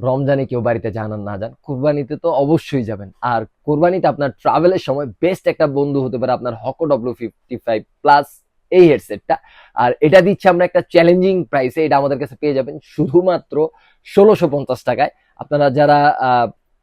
রমজানে কেউ বাড়িতে যান আর না যান, কোরবানিতে তো অবশ্যই যাবেন। আর কোরবানিতে আপনার ট্রাভেলের সময় বেস্ট একটা বন্ধু হতে পারে আপনার Hoco W fifty five plus এই হেডসেটটা আর এটা দিচ্ছে আমরা একটা চ্যালেঞ্জিং প্রাইসে এটা আমাদের কাছে পেয়ে যাবেন শুধুমাত্র ষোলোশো পঞ্চাশ টাকায়। আপনারা যারা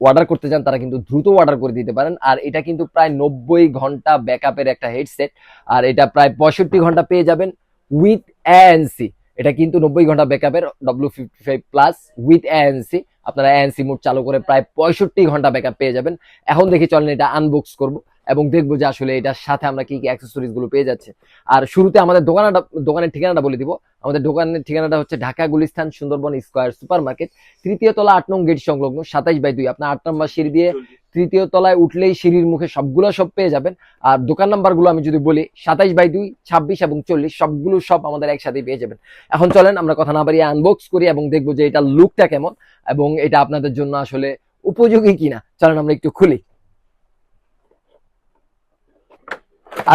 অর্ডার করতে চান, তারা কিন্তু দ্রুত অর্ডার করে দিতে পারেন। আর এটা কিন্তু প্রায় নব্বই ঘণ্টা ব্যাকআপের একটা হেডসেট আর এটা প্রায় পঁয়ষট্টি ঘণ্টা পেয়ে যাবেন উইথ এএনসি এটা কিন্তু নব্বই ঘণ্টা ব্যাকআপের W fifty five plus with ANC আপনারা এএনসি মোড চালু করে প্রায় পঁয়ষট্টি ঘণ্টা ব্যাকআপ পেয়ে যাবেন। এখন দেখি চলেন এটা আনবক্স করব এবং দেখব যে আসলে এটার সাথে আমরা কি কি অ্যাক্সেসরিজগুলো পেয়ে যাচ্ছে। আর শুরুতে আমাদের দোকানটা, দোকানের ঠিকানাটা বলে দিব। আমাদের দোকানের ঠিকানাটা হচ্ছে Dhaka Gulistan Sundarban square super market তৃতীয় তলা আট নং গেট সংলগ্ন সাতাইশ বাই দুই। আপনার আট নম্বর সিঁড়ি দিয়ে তৃতীয় তলায় উঠলেই সিঁড়ির মুখে সবগুলো সব পেয়ে যাবেন। আর দোকান নাম্বারগুলো আমি যদি বলি, সাতাইশ বাই দুই, ছাব্বিশ এবং চল্লিশ, সবগুলো সব আমাদের একসাথে পেয়ে যাবেন। এখন চলেন, আমরা কথা না বাড়িয়ে আনবক্স করি এবং দেখব যে এটা লুকটা কেমন এবং এটা আপনাদের জন্য আসলে উপযোগী কিনা। চলেন, আমরা একটু খুলি।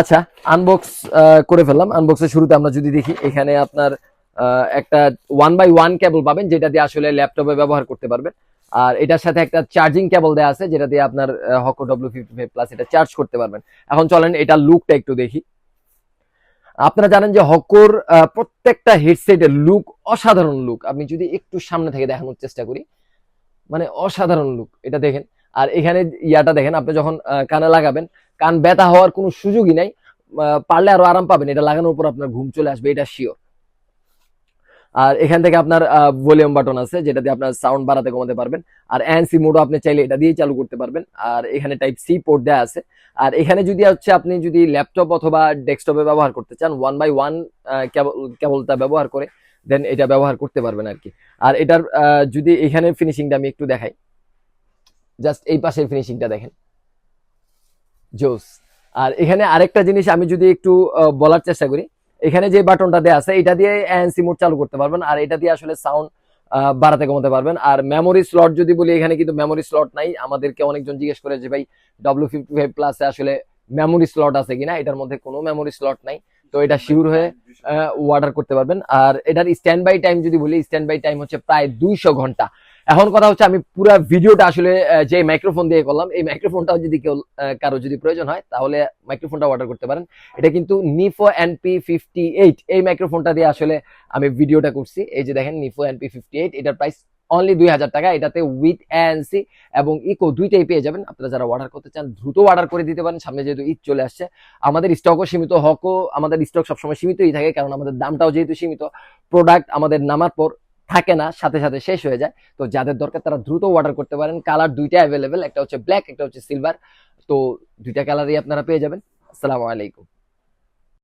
আচ্ছা আনবক্স করে ফেললাম। আনবক্সের শুরুতে আমরা যদি দেখি, এখানে আপনার একটা ওয়ান বাই ওয়ান কেবল পাবেন, যেটা দিয়ে আসলে ল্যাপটপে ব্যবহার করতে পারবেন। আর এটার সাথে একটা চার্জিং কেবল দেওয়া আছে, যেটা দিয়ে আপনার Hoco W fifty five plus এটা চার্জ করতে পারবেন। এখন চলেন, এটা লুকটা একটু দেখি। আপনারা জানেন যে হকোর প্রত্যেকটা হেডসেটের লুক অসাধারণ লুক আপনি যদি একটু সামনে থেকে দেখানোর চেষ্টা করি মানে অসাধারণ লুক এটা দেখেন। আর এখানে ইয়াটা দেখেন, আপনি যখন কানে লাগাবেন, কান ব্যথা হওয়ার কোনো সুযোগই নাই। পারলে আরও আরাম পাবেন, এটা লাগানোর পর আপনার ঘুম চলে আসবে, এটা শিওর আর এখান থেকে আপনার ভলিউম বাটন আছে, যেটা দিয়ে আপনার সাউন্ড বাড়াতে কমাতে পারবেন। আর এনসি মোডও আপনি চাইলে এটা দিয়ে চালু করতে পারবেন। আর এখানে টাইপ সি পোর্ট দেওয়া আছে। আর এখানে যদি হচ্ছে আপনি যদি ল্যাপটপ অথবা ডেস্কটপে ব্যবহার করতে চান ওয়ান বাই ওয়ান কেবলটা ব্যবহার করে দেন এটা ব্যবহার করতে পারবেন আর কি। আর এটার যদি এখানে ফিনিশিংটা আমি একটু দেখাই। জাস্ট এই পাশের ফিনিশিংটা দেখেন। জোস। আর এখানে আরেকটা জিনিস আমি যদি একটু বলার চেষ্টা করি এখানে যে বাটনটা দেওয়া আছে, এটা দিয়ে এএনসি মোড চালু করতে পারবেন, আর এটা দিয়ে আসলে সাউন্ড বাড়াতে কমাতে পারবেন। আর মেমোরি স্লট যদি বলি, এখানে কিন্তু মেমোরি স্লট নাই। আমাদেরকে অনেকজন জিজ্ঞেস করে যে, ভাই ডব্লিউ ফিফটি ফাইভ প্লাসে আসলে মেমোরি স্লট আছে কিনা? এটার মধ্যে কোনো মেমোরি স্লট নাই। তো এটা শিওর হয়ে অর্ডার করতে পারবেন। আর এটার স্ট্যান্ড বাই টাইম যদি বলি স্ট্যান্ড বাই টাইম হচ্ছে প্রায় দুইশো ঘণ্টা। এখন কথা হচ্ছে আমি পুরো ভিডিওটা আসলে যে মাইক্রোফোন দিয়ে করলাম, এই মাইক্রোফোনটাও যদি কেউ কারও যদি প্রয়োজন হয়, তাহলে মাইক্রোফোনটা অর্ডার করতে পারেন। এটা কিন্তু নিফো এনপি ফিফটি এইট এই মাইক্রোফোনটা দিয়ে আসলে আমি ভিডিওটা করছি। এই যে দেখেন নিফো এনপি ফিফটি এইট এটার প্রাইস অনলি দুই হাজার টাকা। এটাতে উইথ এএনসি এবং ইকো দুইটাই পেয়ে যাবেন। আপনারা যারা অর্ডার করতে চান, দ্রুত অর্ডার করে দিতে পারেন। সামনে যেহেতু ঈদ চলে আসছে, আমাদের স্টকও সীমিত, হকও আমাদের স্টক সবসময় সীমিতই থাকে, কারণ আমাদের দামটাও যেহেতু সীমিত প্রোডাক্ট আমাদের নামার পর থাকে না, সাথে সাথে শেষ হয়ে যায়। তো যাদের দরকার তারা দ্রুত অর্ডার করতে পারেন। কালার দুইটা অ্যাভেলেবেল একটা হচ্ছে ব্ল্যাক একটা হচ্ছে সিলভার তো দুইটা কালারই আপনারা পেয়ে যাবেন। আসসালামু আলাইকুম।